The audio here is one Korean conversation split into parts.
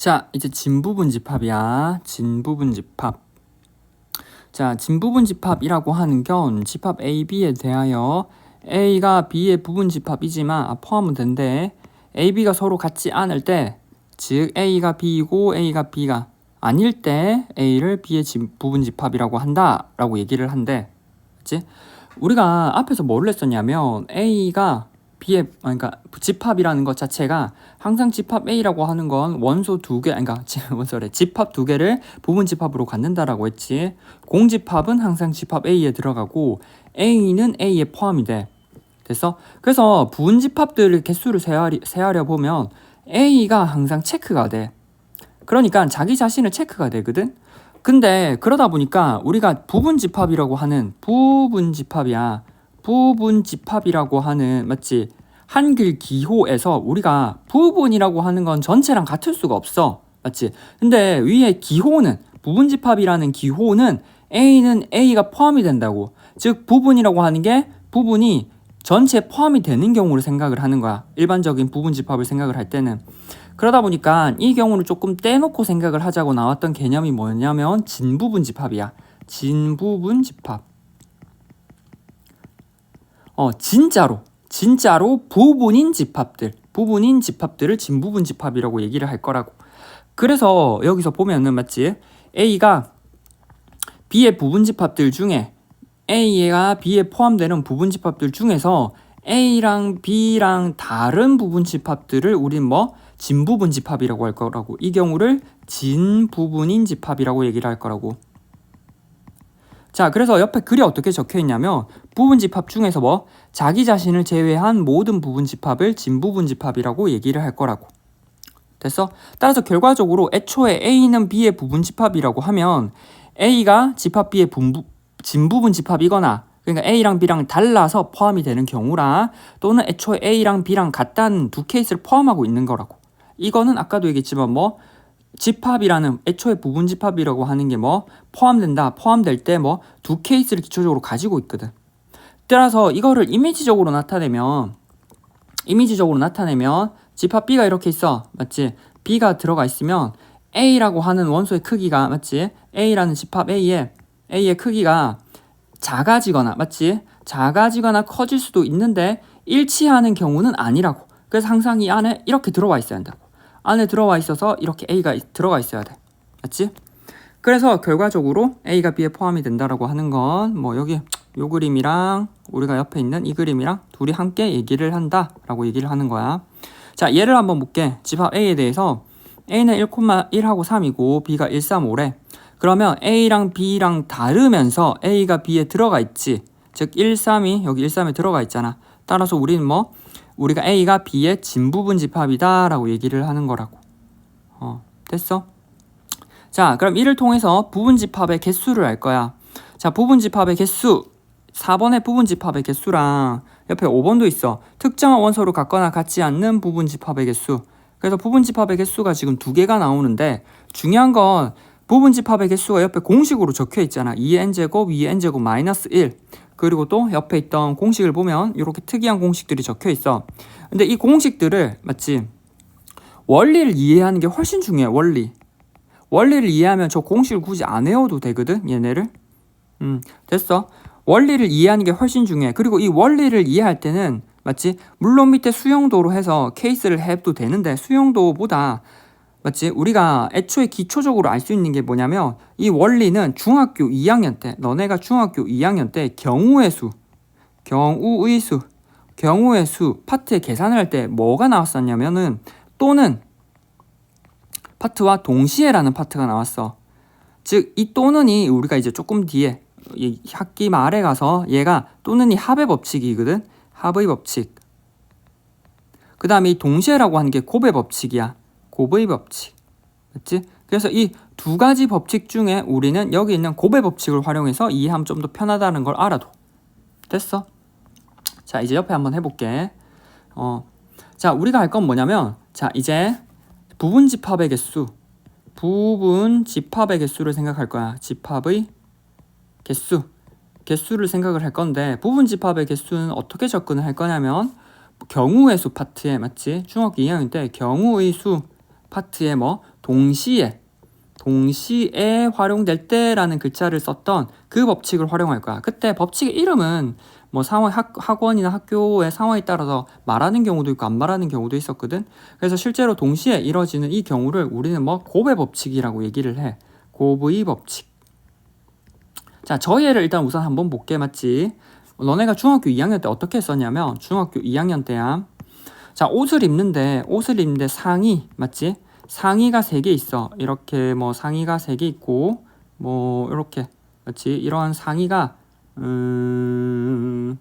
자, 이제 진부분 집합이야. 진부분 집합. 자, 진부분 집합이라고 하는 건 집합 A, B에 대하여 A가 B의 부분 집합이지만 아, 포함은 된대. A, B가 서로 같지 않을 때, 즉 A가 B이고 A가 B가 아닐 때 A를 B의 진, 부분 집합이라고 한다라고 얘기를 한대. 그치? 우리가 앞에서 뭘 했었냐면 A가 B의 아, 그러니까 집합이라는 것 자체가 항상 집합 A라고 하는 건 원소 두 개, 그러니까 원소래 집합 두 개를 부분 집합으로 갖는다라고 했지. 공집합은 항상 집합 A에 들어가고 A는 A에 포함이 돼. 됐어? 그래서 부분 집합들 개수를 세하리, 세하려 보면 A가 항상 체크가 돼. 그러니까 자기 자신을 체크가 되거든. 근데 그러다 보니까 우리가 부분 집합이라고 하는 부분 집합이야. 부분 집합이라고 하는 맞지? 한글 기호에서 우리가 부분이라고 하는 건 전체랑 같을 수가 없어. 맞지? 근데 위에 기호는 부분 집합이라는 기호는 A는 A가 포함이 된다고. 즉 부분이라고 하는 게 부분이 전체에 포함이 되는 경우를 생각을 하는 거야. 일반적인 부분 집합을 생각을 할 때는. 그러다 보니까 이 경우를 조금 떼놓고 생각을 하자고 나왔던 개념이 뭐냐면 진부분 집합이야. 진부분 집합. 어, 진짜로, 진짜로 부분인 집합들, 부분인 집합들을 진부분 집합이라고 얘기를 할 거라고. 그래서 여기서 보면은 맞지? A가 B의 부분 집합들 중에 A가 B에 포함되는 부분 집합들 중에서 A랑 B랑 다른 부분 집합들을 우린 뭐 진부분 집합이라고 할 거라고. 이 경우를 진부분인 집합이라고 얘기를 할 거라고. 자, 그래서 옆에 글이 어떻게 적혀 있냐면 부분 집합 중에서 뭐 자기 자신을 제외한 모든 부분 집합을 진부분 집합이라고 얘기를 할 거라고. 됐어? 따라서 결과적으로 애초에 A는 B의 부분 집합이라고 하면 A가 집합 B의 분부, 진부분 집합이거나 그러니까 A랑 B랑 달라서 포함이 되는 경우라 또는 애초에 A랑 B랑 같다는 두 케이스를 포함하고 있는 거라고. 이거는 아까도 얘기했지만 뭐 집합이라는 애초에 부분 집합이라고 하는 게 뭐 포함된다 포함될 때 뭐 두 케이스를 기초적으로 가지고 있거든. 따라서 이거를 이미지적으로 나타내면 이미지적으로 나타내면 집합 B가 이렇게 있어. 맞지? B가 들어가 있으면 A라고 하는 원소의 크기가 맞지? A라는 집합 A의 A의 크기가 작아지거나 맞지? 작아지거나 커질 수도 있는데 일치하는 경우는 아니라고. 그래서 항상 이 안에 이렇게 들어와 있어야 한다고 안에 들어와 있어서 이렇게 A가 들어가 있어야 돼. 맞지? 그래서 결과적으로 A가 B에 포함이 된다라고 하는 건 뭐 여기 요 그림이랑 우리가 옆에 있는 이 그림이랑 둘이 함께 얘기를 한다라고 얘기를 하는 거야. 자, 예를 한번 볼게. 집합 A에 대해서 A는 1,1하고 3이고 B가 1, 3, 5래. 그러면 A랑 B랑 다르면서 A가 B에 들어가 있지. 즉 1, 3이 여기 1, 3에 들어가 있잖아. 따라서 우리는 뭐 우리가 A가 B의 진부분 집합이다 라고 얘기를 하는 거라고. 어, 됐어? 자, 그럼 이를 통해서 부분 집합의 개수를 알 거야. 자, 부분 집합의 개수. 4번의 부분 집합의 개수랑 옆에 5번도 있어. 특정한 원소를 갖거나 같지 않는 부분 집합의 개수. 그래서 부분 집합의 개수가 지금 두 개가 나오는데 중요한 건 부분 집합의 개수가 옆에 공식으로 적혀 있잖아. 2의 n제곱, 2의 n제곱 마이너스 1. 그리고 또 옆에 있던 공식을 보면 이렇게 특이한 공식들이 적혀 있어. 근데 이 공식들을 마치 원리를 이해하는 게 훨씬 중요해. 원리. 원리를 이해하면 저 공식을 굳이 안 외워도 되거든. 얘네를. 음, 됐어. 원리를 이해하는 게 훨씬 중요해. 그리고 이 원리를 이해할 때는 맞지? 물론 밑에 수용도로 해서 케이스를 해도 되는데 수용도보다 맞지? 우리가 애초에 기초적으로 알 수 있는 게 뭐냐면 이 원리는 중학교 2학년 때 너네가 중학교 2학년 때 경우의 수, 경우의 수, 경우의 수 파트에 계산을 할 때 뭐가 나왔었냐면은 또는 파트와 동시에라는 파트가 나왔어. 즉 이 또는이 우리가 이제 조금 뒤에 이 학기 말에 가서 얘가 또는 이 합의 법칙이거든. 합의 법칙. 그 다음에 이 동시에라고 하는 게 곱의 법칙이야. 곱의 법칙. 맞지? 그래서 이 두 가지 법칙 중에 우리는 여기 있는 곱의 법칙을 활용해서 이해하면 좀 더 편하다는 걸 알아도. 됐어? 자, 이제 옆에 한번 해볼게. 어, 자, 우리가 할 건 뭐냐면, 자, 이제 부분 집합의 개수, 부분 집합의 개수를 생각할 거야. 집합의 개수, 개수를 생각을 할 건데, 부분 집합의 개수는 어떻게 접근을 할 거냐면, 경우의 수 파트에 맞지? 중학교 2학년 때 경우의 수 파트에 뭐 동시에 동시에 활용될 때라는 글자를 썼던 그 법칙을 활용할 거야. 그때 법칙의 이름은 뭐 상황 학, 학원이나 학교의 상황에 따라서 말하는 경우도 있고 안 말하는 경우도 있었거든. 그래서 실제로 동시에 이뤄지는 이 경우를 우리는 뭐 고배 법칙이라고 얘기를 해. 고브의 법칙. 자, 저 예를 일단 우선 한번 볼게 맞지? 너네가 중학교 2학년 때 어떻게 했었냐면 중학교 2학년 때야. 자, 옷을 입는데 옷을 입는데 상의 맞지? 상의가 세 개 있어. 이렇게 뭐 상의가 세 개 있고 뭐 이렇게 맞지? 이러한 상의가 음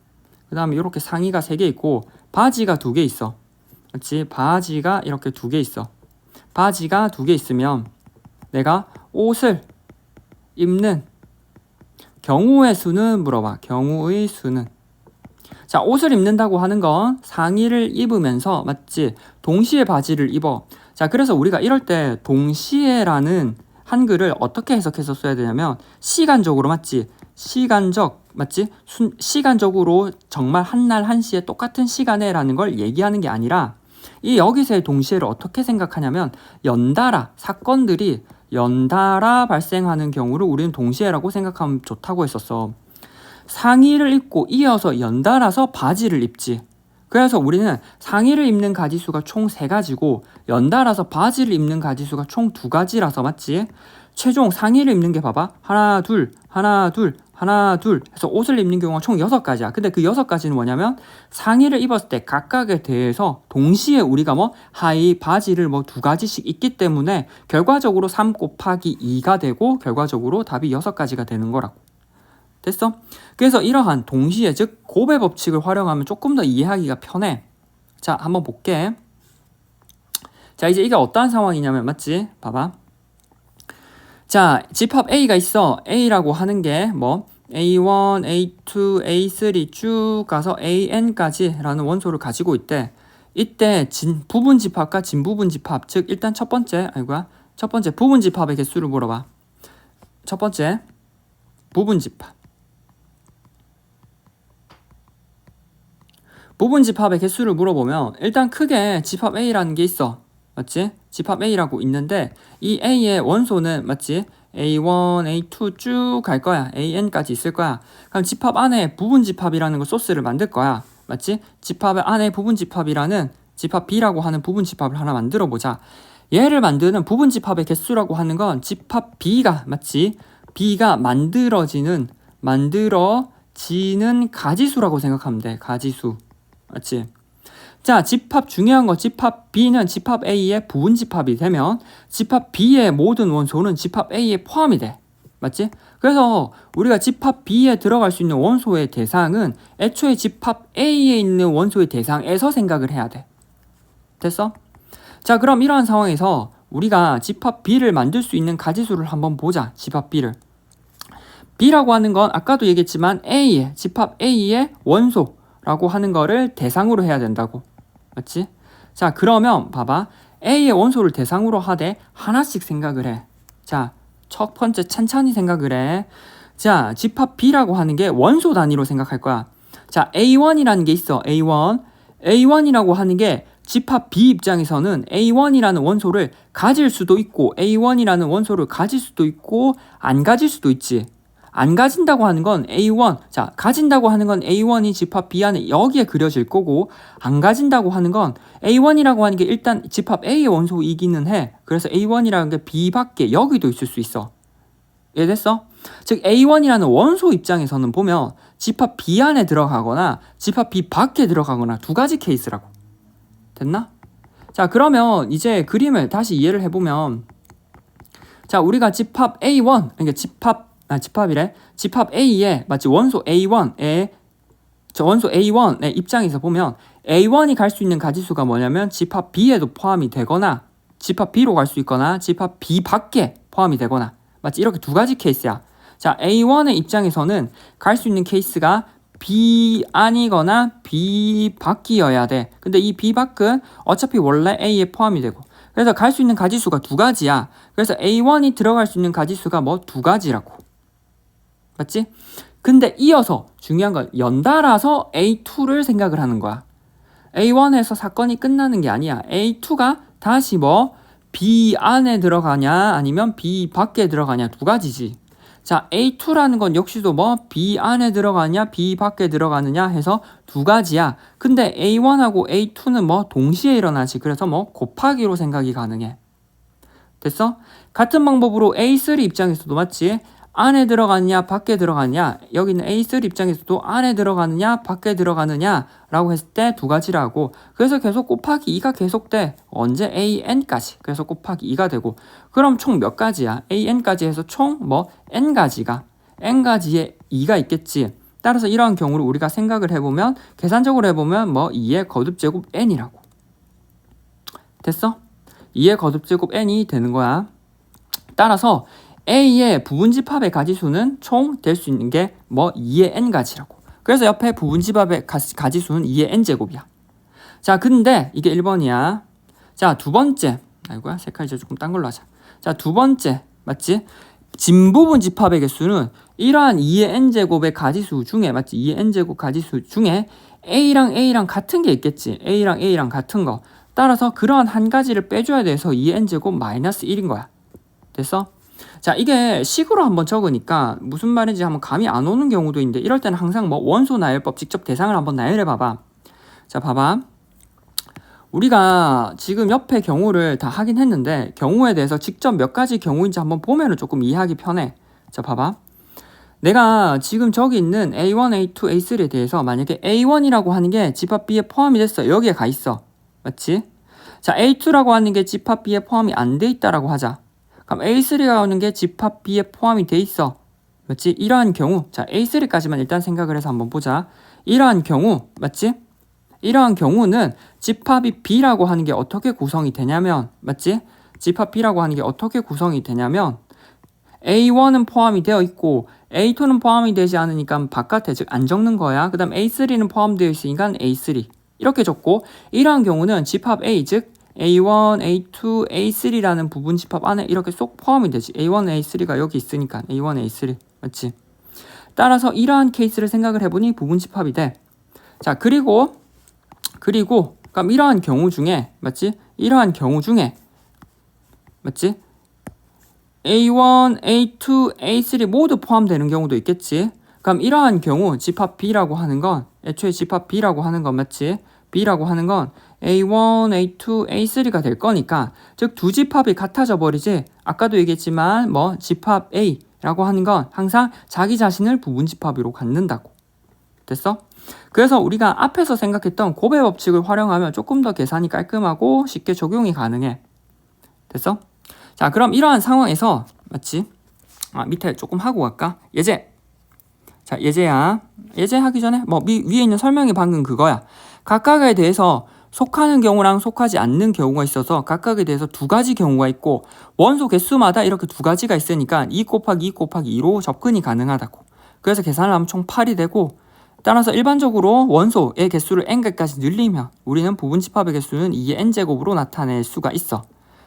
그 다음에 이렇게 상의가 세 개 있고 바지가 두 개 있어. 맞지? 바지가 이렇게 두 개 있어. 바지가 두 개 있으면 내가 옷을 입는 경우의 수는 물어봐. 경우의 수는. 자, 옷을 입는다고 하는 건 상의를 입으면서 맞지? 동시에 바지를 입어. 자, 그래서 우리가 이럴 때 동시에라는 한글을 어떻게 해석해서 써야 되냐면 시간적으로 맞지? 시간적 맞지? 순, 시간적으로 정말 한 날 한시에 똑같은 시간에라는 걸 얘기하는 게 아니라 이 여기서의 동시에를 어떻게 생각하냐면 연달아 사건들이 연달아 발생하는 경우를 우리는 동시에라고 생각하면 좋다고 했었어. 상의를 입고 이어서 연달아서 바지를 입지. 그래서 우리는 상의를 입는 가지수가 총세 가지고 연달아서 바지를 입는 가지수가 총두 가지라서 맞지? 최종 상의를 입는 게 봐봐. 하나, 둘, 하나, 둘, 하나, 둘 해서 옷을 입는 경우가 총 여섯 가지야. 근데 그 여섯 가지는 뭐냐면 상의를 입었을 때 각각에 대해서 동시에 우리가 뭐 하의, 바지를 뭐 두 가지씩 입기 때문에 결과적으로 3 곱하기 2가 되고 결과적으로 답이 여섯 가지가 되는 거라고. 됐어? 그래서 이러한 동시에 즉 고배 법칙을 활용하면 조금 더 이해하기가 편해. 자, 한번 볼게. 자, 이제 이게 어떠한 상황이냐면 맞지? 봐봐. 자, 집합 A가 있어. A라고 하는 게 뭐 A1, A2, A3 쭉 가서 AN까지라는 원소를 가지고 있대. 이때 진 부분 집합과 진 부분 집합, 즉 일단 첫 번째, 아이고야. 첫 번째 부분 집합의 개수를 물어봐. 첫 번째 부분 집합. 부분 집합의 개수를 물어보면 일단 크게 집합 A라는 게 있어. 맞지? 집합 A라고 있는데 이 A의 원소는 맞지? A1, A2 쭉 갈 거야. AN까지 있을 거야. 그럼 집합 안에 부분 집합이라는 거 소스를 만들 거야. 맞지? 집합 안에 부분 집합이라는 집합 B라고 하는 부분 집합을 하나 만들어 보자. 얘를 만드는 부분 집합의 개수라고 하는 건 집합 B가 맞지? B가 만들어지는 만들어지는 가지수라고 생각하면 돼. 가지수. 맞지? 자, 집합 중요한 거 집합 B는 집합 A의 부분 집합이 되면 집합 B의 모든 원소는 집합 A에 포함이 돼. 맞지? 그래서 우리가 집합 B에 들어갈 수 있는 원소의 대상은 애초에 집합 A에 있는 원소의 대상에서 생각을 해야 돼. 됐어? 자, 그럼 이러한 상황에서 우리가 집합 B를 만들 수 있는 가지수를 한번 보자. 집합 B를. B라고 하는 건 아까도 얘기했지만 A의 집합 A의 원소 라고 하는 거를 대상으로 해야 된다고. 맞지? 자, 그러면 봐봐. A의 원소를 대상으로 하되 하나씩 생각을 해. 자, 첫 번째 천천히 생각을 해. 자, 집합 B라고 하는 게 원소 단위로 생각할 거야. 자, A1이라는 게 있어. A1. A1이라고 하는 게 집합 B 입장에서는 A1이라는 원소를 가질 수도 있고 A1이라는 원소를 가질 수도 있고 안 가질 수도 있지. 안 가진다고 하는 건 A1. 자, 가진다고 하는 건 A1이 집합 B 안에 여기에 그려질 거고, 안 가진다고 하는 건 A1이라고 하는 게 일단 집합 A의 원소이기는 해. 그래서 A1이라는 게 B 밖에 여기도 있을 수 있어. 이해됐어? 즉, A1이라는 원소 입장에서는 보면 집합 B 안에 들어가거나 집합 B 밖에 들어가거나 두 가지 케이스라고. 됐나? 자, 그러면 이제 그림을 다시 이해를 해보면, 자, 우리가 집합 A1, 그러니까 집합 아, 집합이래. 집합 A에 마치 원소 A1에 저 원소 A1의 입장에서 보면 A1이 갈 수 있는 가지수가 뭐냐면 집합 B에도 포함이 되거나 집합 B로 갈 수 있거나 집합 B 밖에 포함이 되거나 마치 이렇게 두 가지 케이스야. 자, A1의 입장에서는 갈 수 있는 케이스가 B 아니거나 B 밖이어야 돼. 근데 이 B 밖은 어차피 원래 A에 포함이 되고. 그래서 갈 수 있는 가지수가 두 가지야. 그래서 A1이 들어갈 수 있는 가지수가 뭐 두 가지라고. 맞지? 근데 이어서 중요한 건 연달아서 A2를 생각을 하는 거야. A1에서 사건이 끝나는 게 아니야. A2가 다시 뭐 B 안에 들어가냐 아니면 B 밖에 들어가냐 두 가지지. 자, A2라는 건 역시도 뭐 B 안에 들어가냐 B 밖에 들어가느냐 해서 두 가지야. 근데 A1하고 A2는 뭐 동시에 일어나지. 그래서 뭐 곱하기로 생각이 가능해. 됐어? 같은 방법으로 A3 입장에서도 맞지? 안에 들어가느냐 밖에 들어가느냐? 여기는 A3 입장에서도 안에 들어가느냐 밖에 들어가느냐 라고 했을 때 두 가지라고. 그래서 계속 곱하기 2가 계속돼. 언제? AN까지. 그래서 곱하기 2가 되고. 그럼 총 몇 가지야? AN까지 해서 총 뭐? N가지가. N가지에 2가 있겠지. 따라서 이러한 경우를 우리가 생각을 해보면 계산적으로 해보면 뭐 2의 거듭제곱 N이라고. 됐어? 2의 거듭제곱 N이 되는 거야. 따라서 A의 부분집합의 가지수는 총 될 수 있는 게 뭐 2의 n 가지라고. 그래서 옆에 부분집합의 가- 가지수는 2의 n 제곱이야. 자, 근데 이게 1번이야. 자, 두 번째. 아이고야, 색깔 이제 조금 딴 걸로 하자. 자, 두 번째. 맞지? 진부분 집합의 개수는 이러한 2의 n 제곱의 가지수 중에 맞지? 2의 n 제곱 가지수 중에 a랑 a랑 같은 게 있겠지. a랑 a랑 같은 거. 따라서 그러한 한 가지를 빼줘야 돼서 2의 n 제곱 마이너스 1인 거야. 됐어? 자, 이게 식으로 한번 적으니까 무슨 말인지 한번 감이 안 오는 경우도 있는데 이럴 때는 항상 뭐 원소 나열법 직접 대상을 한번 나열해 봐봐. 자, 봐봐. 우리가 지금 옆에 경우를 다 하긴 했는데 경우에 대해서 직접 몇 가지 경우인지 한번 보면은 조금 이해하기 편해. 자, 봐봐. 내가 지금 저기 있는 A1, A2, A3에 대해서 만약에 A1이라고 하는 게 집합 B에 포함이 됐어. 여기에 가 있어. 맞지? 자, A2라고 하는 게 집합 B에 포함이 안 돼 있다라고 하자. 그럼 A3가 오는 게 집합 B에 포함이 돼 있어. 맞지? 이러한 경우, 자, A3까지만 일단 생각을 해서 한번 보자. 이러한 경우, 맞지? 이러한 경우는 집합이 B라고 하는 게 어떻게 구성이 되냐면, 맞지? 집합 B라고 하는 게 어떻게 구성이 되냐면, A1은 포함이 되어 있고, A2는 포함이 되지 않으니까 바깥에 즉 안 적는 거야. 그 다음 A3는 포함되어 있으니까 A3. 이렇게 적고, 이러한 경우는 집합 A, 즉 A1, A2, A3라는 부분 집합 안에 이렇게 쏙 포함이 되지. A1, A3가 여기 있으니까 A1, A3 맞지? 따라서 이러한 케이스를 생각을 해보니 부분 집합이 돼. 자 그리고 그리고 그럼 이러한 경우 중에 맞지? 이러한 경우 중에 맞지? A1, A2, A3 모두 포함되는 경우도 있겠지. 그럼 이러한 경우 집합 B라고 하는 건 애초에 집합 B라고 하는 건 맞지? B라고 하는 건 A1, A2, A3가 될 거니까 즉 두 집합이 같아져 버리지 아까도 얘기했지만 뭐 집합 A라고 하는 건 항상 자기 자신을 부분 집합으로 갖는다고 됐어? 그래서 우리가 앞에서 생각했던 고배 법칙을 활용하면 조금 더 계산이 깔끔하고 쉽게 적용이 가능해 됐어? 자 그럼 이러한 상황에서 맞지? 아 밑에 조금 하고 갈까? 예제 자 예제야 예제 하기 전에 뭐 위, 위에 있는 설명이 방금 그거야 각각에 대해서 속하는 경우랑 속하지 않는 경우가 있어서 각각에 대해서 두 가지 경우가 있고 원소 개수마다 이렇게 두 가지가 있으니까 2 곱하기 2 곱하기 2로 접근이 가능하다고. 그래서 계산을 하면 총 8이 되고 따라서 일반적으로 원소의 개수를 n개까지 늘리면 우리는 부분 집합의 개수는 2의 n제곱으로 나타낼 수가 있어.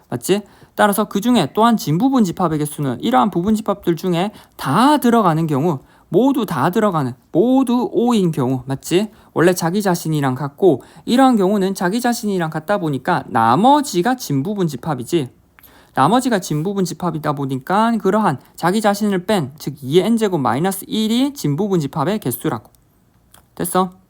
맞지? 따라서 그 중에 또한 진부분 집합의 개수는 이러한 부분 집합들 중에 다 들어가는 경우 모두 다 들어가는 모두 5인 경우 맞지? 원래 자기 자신이랑 같고 이러한 경우는 자기 자신이랑 같다 보니까 나머지가 진부분 집합이지 나머지가 진부분 집합이다 보니까 그러한 자기 자신을 뺀 즉 2의 n제곱 마이너스 1이 진부분 집합의 개수라고 됐어?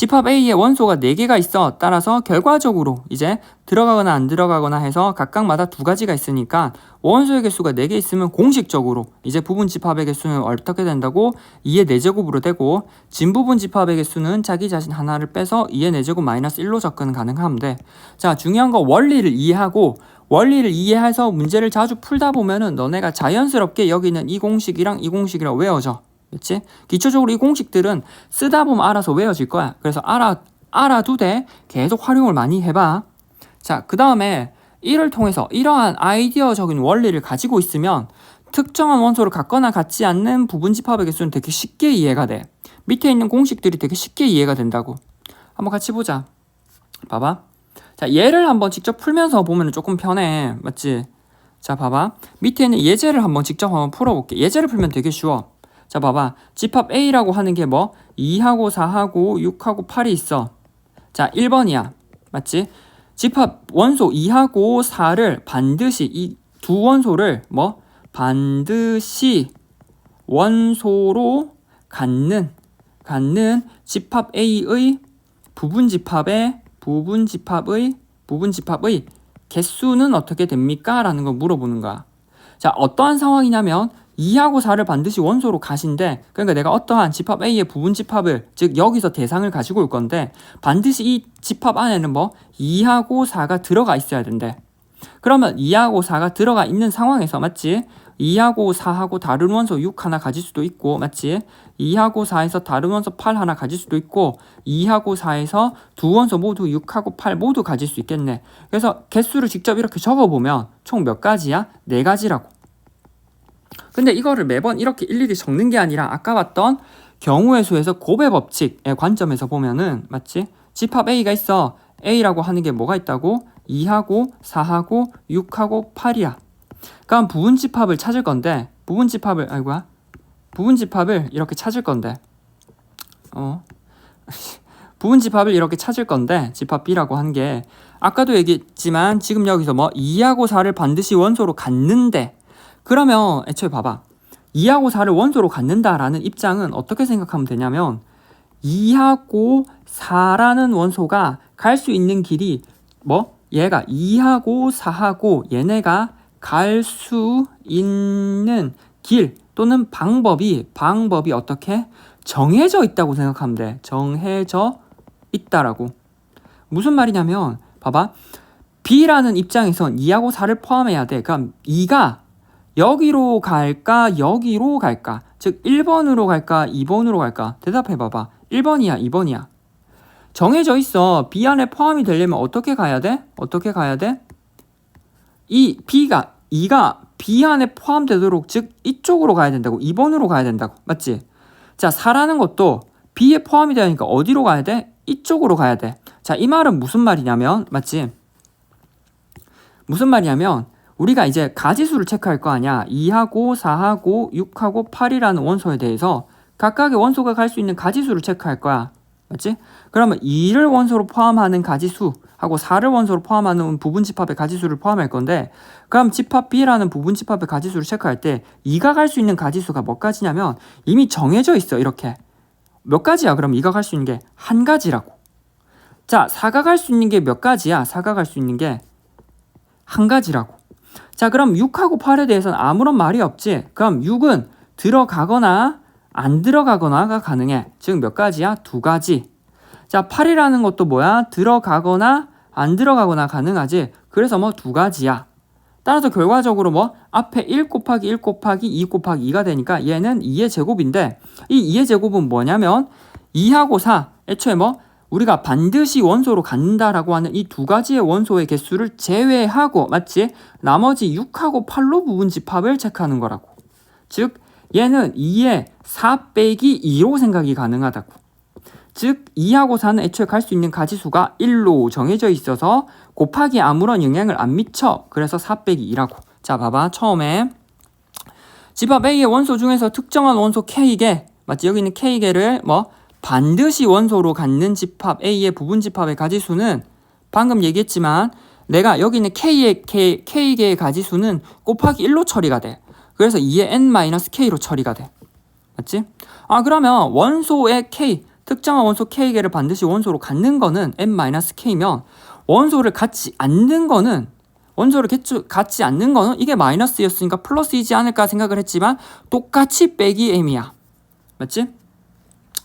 집합 A에 원소가 4개가 있어 따라서 결과적으로 이제 들어가거나 안 들어가거나 해서 각각마다 두 가지가 있으니까 원소의 개수가 4개 있으면 공식적으로 이제 부분 집합의 개수는 어떻게 된다고 2의 4제곱으로 되고 진부분 집합의 개수는 자기 자신 하나를 빼서 2의 4제곱 마이너스 1로 접근 돼. 자 중요한 거 원리를 이해하고 원리를 이해해서 문제를 자주 풀다 보면은 너네가 자연스럽게 여기는 이 공식이랑 이 공식이랑 외워져. 그렇지? 기초적으로 이 공식들은 쓰다 보면 알아서 외워질 거야. 그래서 알아 알아두되 계속 활용을 많이 해봐. 자, 그 다음에 이를 통해서 이러한 아이디어적인 원리를 가지고 있으면 특정한 원소를 갖거나 갖지 않는 부분 집합의 개수는 되게 쉽게 이해가 돼. 밑에 있는 공식들이 되게 쉽게 이해가 된다고. 한번 같이 보자. 봐봐. 자, 얘를 한번 직접 풀면서 보면 조금 편해. 맞지? 자, 봐봐. 밑에 있는 예제를 한번 직접 한번 풀어볼게. 예제를 풀면 되게 쉬워. 자, 봐봐. 집합 A라고 하는 게 뭐? 2하고 4하고 6하고 8이 있어. 자, 1번이야. 맞지? 집합 원소 2하고 4를 반드시 이 두 원소를 뭐 반드시 원소로 갖는 갖는 집합 A의 부분 집합의 부분 집합의 부분 집합의 개수는 어떻게 됩니까? 라는 걸 물어보는 거야. 자, 어떠한 상황이냐면 2하고 4를 반드시 원소로 가신데 그러니까 내가 어떠한 집합 A의 부분 집합을 즉 여기서 대상을 가지고 올 건데 반드시 이 집합 안에는 뭐 2하고 4가 들어가 있어야 된대. 그러면 2하고 4가 들어가 있는 상황에서 맞지? 2하고 4하고 다른 원소 6 하나 가질 수도 있고 맞지? 2하고 4에서 다른 원소 8 하나 가질 수도 있고 2하고 4에서 두 원소 모두 6하고 8 모두 가질 수 있겠네. 그래서 개수를 직접 이렇게 적어보면 총 몇 가지야? 네 가지라고. 근데 이거를 매번 이렇게 일일이 적는 게 아니라 아까 봤던 경우의 수에서 고배 법칙의 관점에서 보면은 맞지? 집합 A가 있어. A라고 하는 게 뭐가 있다고? 2하고 4하고 6하고 8이야. 그럼 부분 집합을 찾을 건데 부분 집합을 아이고야. 부분 집합을 이렇게 찾을 건데 어 부분 집합을 이렇게 찾을 건데 집합 B라고 한 게 아까도 얘기했지만 지금 여기서 뭐 2하고 4를 반드시 원소로 갖는데 그러면 애초에 봐봐 2하고 4를 원소로 갖는다라는 입장은 어떻게 생각하면 되냐면 2하고 4라는 원소가 갈 수 있는 길이 뭐 얘가 2하고 4하고 얘네가 갈 수 있는 길 또는 방법이 방법이 어떻게 정해져 있다고 생각하면 돼. 정해져 있다라고. 무슨 말이냐면 봐봐. B라는 입장에선 2하고 4를 포함해야 돼. 그럼 2가 여기로 갈까 여기로 갈까? 즉 1번으로 갈까 2번으로 갈까? 대답해 봐봐. 1번이야 2번이야. 정해져 있어. B 안에 포함이 되려면 어떻게 가야 돼? 어떻게 가야 돼? 이 B가 2가 B 안에 포함되도록 즉 이쪽으로 가야 된다고 2번으로 가야 된다고 맞지? 자 4라는 것도 B에 포함이 되니까 어디로 가야 돼? 이쪽으로 가야 돼. 자 이 말은 무슨 말이냐면 맞지? 무슨 말이냐면 우리가 이제 가지수를 체크할 거 아니야. 2하고 4하고 6하고 8이라는 원소에 대해서 각각의 원소가 갈 수 있는 가지수를 체크할 거야. 맞지? 그러면 2를 원소로 포함하는 가지수하고 4를 원소로 포함하는 부분 집합의 가지수를 포함할 건데 그럼 집합 B라는 부분 집합의 가지수를 체크할 때 2가 갈 수 있는 가지수가 몇 가지냐면 이미 정해져 있어. 이렇게. 몇 가지야? 그럼 2가 갈 수 있는 게 한 가지라고. 자, 4가 갈 수 있는 게 몇 가지야? 4가 갈 수 있는 게 한 가지라고. 자, 그럼 6하고 8에 대해서는 아무런 말이 없지. 그럼 6은 들어가거나 안 들어가거나가 가능해. 즉 몇 가지야? 두 가지. 자, 8이라는 것도 뭐야? 들어가거나 안 들어가거나 가능하지. 그래서 뭐 두 가지야. 따라서 결과적으로 뭐 앞에 1 곱하기 1 곱하기 2 곱하기 2가 되니까 얘는 2의 제곱인데 이 2의 제곱은 뭐냐면 2하고 4 애초에 뭐 우리가 반드시 원소로 갖는다라고 하는 이 두 가지의 원소의 개수를 제외하고 맞지? 나머지 6하고 8로 부분 집합을 체크하는 거라고. 즉 얘는 2의 4 빼기 2로 생각이 가능하다고. 즉 2하고 4는 애초에 갈 수 있는 가지수가 1로 정해져 있어서 곱하기 아무런 영향을 안 미쳐. 그래서 4 빼기 2라고. 자 봐봐 처음에 집합 A의 원소 중에서 특정한 원소 K개 맞지? 여기 있는 K개를 뭐 반드시 원소로 갖는 집합 A의 부분 집합의 가지수는 방금 얘기했지만 내가 여기 있는 K의 K, K개의 가지수는 곱하기 1로 처리가 돼. 그래서 2의 n-k로 처리가 돼. 맞지? 아 그러면 원소의 K 특정한 원소 K개를 반드시 원소로 갖는 거는 n-k면 원소를 갖지 않는 거는 원소를 개수 갖지 않는 거는 이게 마이너스였으니까 플러스이지 않을까 생각을 했지만 똑같이 빼기 m이야. 맞지?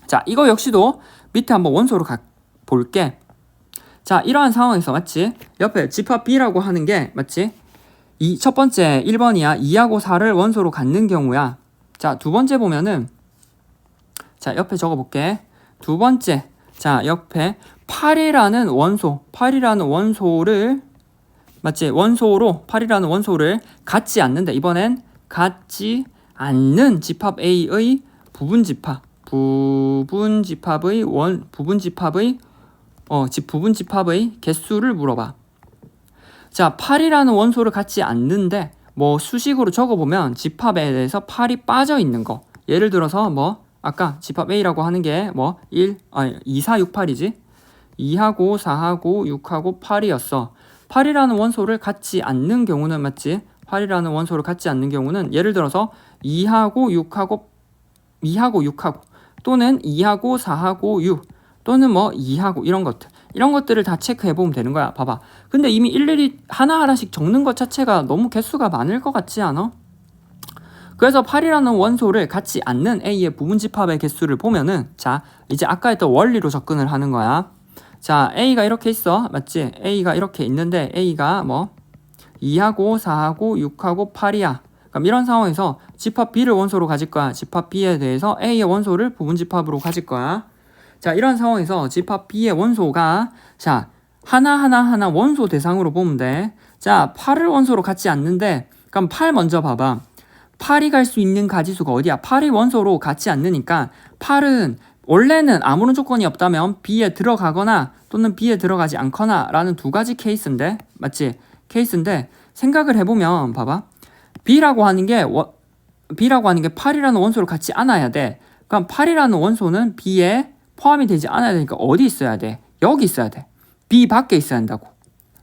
자, 이거 역시도 밑에 한번 원소로 가, 볼게. 자, 이러한 상황에서 맞지? 옆에 집합 B라고 하는 게 맞지? 이 첫 번째 1번이야. 2하고 4를 원소로 갖는 경우야. 자, 두 번째 보면은 자, 옆에 적어 볼게. 두 번째. 자, 옆에 8이라는 원소, 8이라는 원소를 맞지? 원소로 8이라는 원소를 갖지 않는다. 이번엔 갖지 않는 집합 A의 부분 집합. 부분 집합의 원 부분 집합의 어, 집 부분 집합의 개수를 물어봐. 자, 8이라는 원소를 갖지 않는데 뭐 수식으로 적어 보면 집합에 대해서 8이 빠져 있는 거. 예를 들어서 뭐 아까 집합 A라고 하는 게 뭐 1, 아니 2, 4, 6, 8이지. 2하고 4하고 6하고 8이었어. 8이라는 원소를 갖지 않는 경우는 맞지? 8이라는 원소를 갖지 않는 경우는 예를 들어서 2하고 6하고 2하고 6하고 또는 2하고 4하고 6 또는 뭐 2하고 이런 것들 이런 것들을 다 체크해 보면 되는 거야. 봐봐. 근데 이미 일일이 하나하나씩 적는 것 자체가 너무 개수가 많을 것 같지 않아? 그래서 8이라는 원소를 갖지 않는 A의 부분 집합의 개수를 보면은 자 이제 아까 했던 원리로 접근을 하는 거야. 자 A가 이렇게 있어 맞지? A가 이렇게 있는데 A가 뭐 2하고 4하고 6하고 8이야. 그럼 이런 상황에서 집합 B를 원소로 가질 거야. 집합 B에 대해서 A의 원소를 부분 집합으로 가질 거야. 자 이런 상황에서 집합 B의 원소가 자 하나하나 하나 원소 대상으로 보면 돼. 자 8을 원소로 갖지 않는데 그럼 8 먼저 봐 봐. 8이 갈 수 있는 가지수가 어디야? 8이 원소로 갖지 않으니까 8은 원래는 아무런 조건이 없다면 B에 들어가거나 또는 B에 들어가지 않거나 라는 두 가지 케이스인데 맞지? 케이스인데 생각을 해보면 봐봐 B라고 하는 게 원, B라고 하는 게 8이라는 원소를 갖지 않아야 돼 그럼 8이라는 원소는 B에 포함이 되지 않아야 되니까 어디 있어야 돼? 여기 있어야 돼 B 밖에 있어야 한다고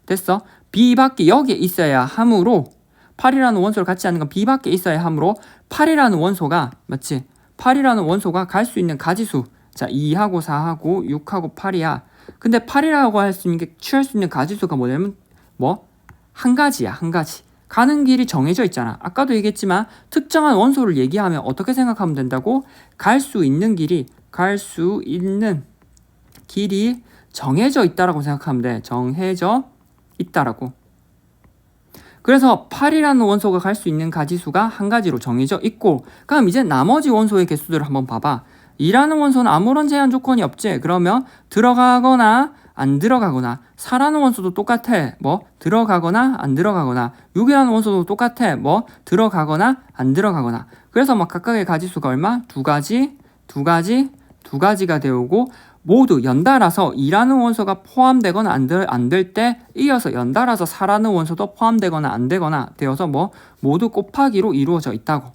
됐어? B 밖에 여기에 있어야 하므로 8이라는 원소를 갖지 않는 건 B 밖에 있어야 하므로 8이라는 원소가 맞지? 8이라는 원소가 갈 수 있는 가지수 자 2하고 4하고 6하고 8이야 근데 8이라고 할 수 있는 게 취할 수 있는 가지수가 뭐냐면 뭐? 한 가지야 한 가지 가는 길이 정해져 있잖아. 아까도 얘기했지만 특정한 원소를 얘기하면 어떻게 생각하면 된다고? 갈 수 있는 길이 갈 수 있는 길이 정해져 있다라고 생각하면 돼. 정해져 있다라고. 그래서 8이라는 원소가 갈 수 있는 가지수가 한 가지로 정해져 있고 그럼 이제 나머지 원소의 개수들을 한번 봐봐. 2라는 원소는 아무런 제한 조건이 없지. 그러면 들어가거나 안 들어가거나 4라는 원소도 똑같아 뭐 들어가거나 안 들어가거나 6이라는 원소도 똑같아 뭐 들어가거나 안 들어가거나 그래서 막 각각의 가지수가 얼마? 두 가지 두 가지 두 가지가 되오고 모두 연달아서 2라는 원소가 포함되거나 안 될 때 이어서 연달아서 4라는 원소도 포함되거나 안 되거나 되어서 뭐 모두 곱하기로 이루어져 있다고.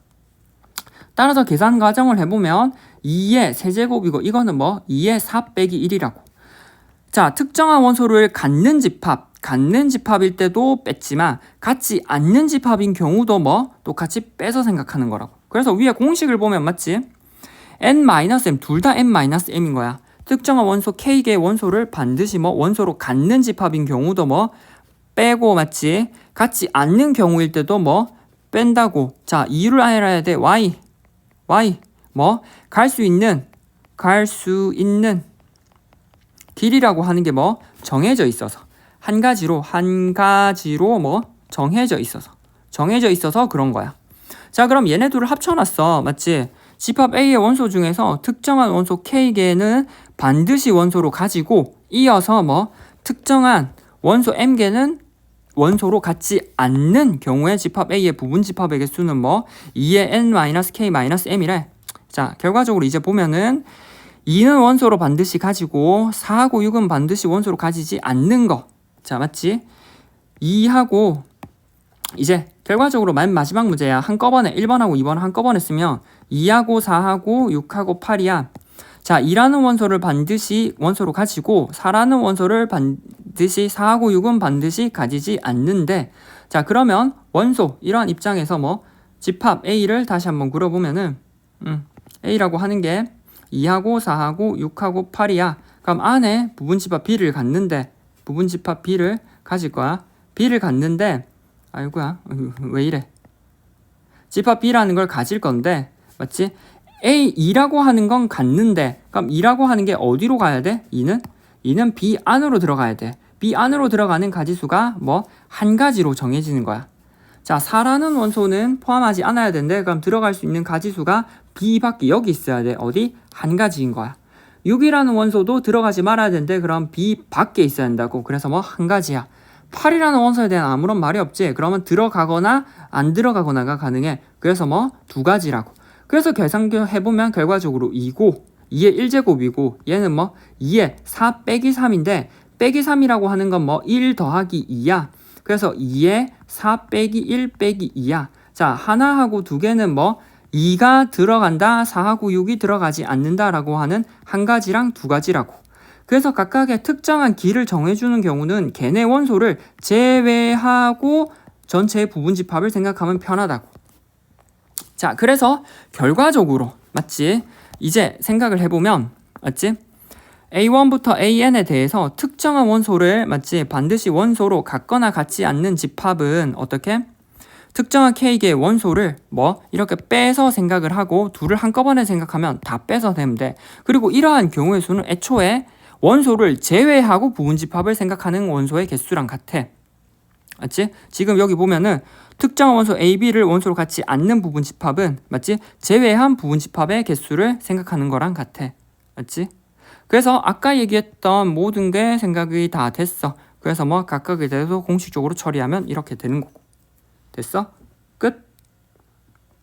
따라서 계산 과정을 해보면 2의 세제곱이고 이거는 뭐 2의 4 빼기 1이라고. 자, 특정한 원소를 갖는 집합, 갖는 집합일 때도 뺐지만 갖지 않는 집합인 경우도 뭐 똑같이 빼서 생각하는 거라고. 그래서 위에 공식을 보면 맞지? n-m 둘 다 n-m인 거야. 특정한 원소 K개의 원소를 반드시 뭐 원소로 갖는 집합인 경우도 뭐 빼고 맞지? 갖지 않는 경우일 때도 뭐 뺀다고. 자, 이유를 알아야 돼. Y. Y. 뭐 갈 수 있는 갈 수 있는 길이라고 하는 게 뭐 정해져 있어서 한 가지로 한 가지로 뭐 정해져 있어서 정해져 있어서 그런 거야. 자, 그럼 얘네 둘을 합쳐놨어. 맞지? 집합 A의 원소 중에서 특정한 원소 K개는 반드시 원소로 가지고 이어서 뭐 특정한 원소 M개는 원소로 갖지 않는 경우에 집합 A의 부분 집합의 개수는 뭐 2의 n-k-m이래. 자, 결과적으로 이제 보면은 2는 원소로 반드시 가지고 4하고 6은 반드시 원소로 가지지 않는 거. 자, 맞지? 2하고 이제 결과적으로 맨 마지막 문제야. 한꺼번에 1번하고 2번 한꺼번에 쓰면 2하고 4하고 6하고 8이야. 자, 2라는 원소를 반드시 원소로 가지고 4라는 원소를 반드시 4하고 6은 반드시 가지지 않는데 자, 그러면 원소 이러한 입장에서 뭐 집합 A를 다시 한번 그려보면은 음, A라고 하는 게 2하고 4하고 6하고 8이야. 그럼 안에 부분 집합 B를 갖는데 부분 집합 B를 가질 거야. B를 갖는데 아이고야 왜 이래 집합 B라는 걸 가질 건데 맞지? A 2라고 하는 건 갖는데 그럼 2라고 하는 게 어디로 가야 돼? 2는 2는 B 안으로 들어가야 돼. B 안으로 들어가는 가지수가 뭐 한 가지로 정해지는 거야. 자, 4라는 원소는 포함하지 않아야 되는데 그럼 들어갈 수 있는 가지수가 B밖에 여기 있어야 돼. 어디? 한 가지인 거야. 6이라는 원소도 들어가지 말아야 되는데 그럼 B 밖에 있어야 된다고. 그래서 뭐 한 가지야. 8이라는 원소에 대한 아무런 말이 없지. 그러면 들어가거나 안 들어가거나가 가능해. 그래서 뭐 두 가지라고. 그래서 계산해보면 결과적으로 2고 2의 1제곱이고 얘는 뭐 2의 4 빼기 3인데 빼기 3이라고 하는 건 뭐 1 더하기 2야. 그래서 2의 4 빼기 1 빼기 2야. 자, 하나하고 두 개는 뭐 2가 들어간다, 4하고 6이 들어가지 않는다라고 하는 한 가지랑 두 가지라고. 그래서 각각의 특정한 길을 정해주는 경우는 걔네 원소를 제외하고 전체의 부분 집합을 생각하면 편하다고. 자, 그래서 결과적으로 맞지? 이제 생각을 해보면 맞지? A1부터 AN에 대해서 특정한 원소를 맞지? 반드시 원소로 같거나 같지 않는 집합은 어떻게? 특정한 K개의 원소를 뭐 이렇게 빼서 생각을 하고 둘을 한꺼번에 생각하면 다 빼서 돼. 그리고 이러한 경우의 수는 애초에 원소를 제외하고 부분 집합을 생각하는 원소의 개수랑 같아. 맞지? 지금 여기 보면은 특정한 원소 A, B를 원소로 갖지 않는 부분 집합은 맞지? 제외한 부분 집합의 개수를 생각하는 거랑 같아. 맞지? 그래서 아까 얘기했던 모든 게 생각이 다 됐어. 그래서 뭐 각각에 대해서 공식적으로 처리하면 이렇게 되는 거고. 됐어? 끝.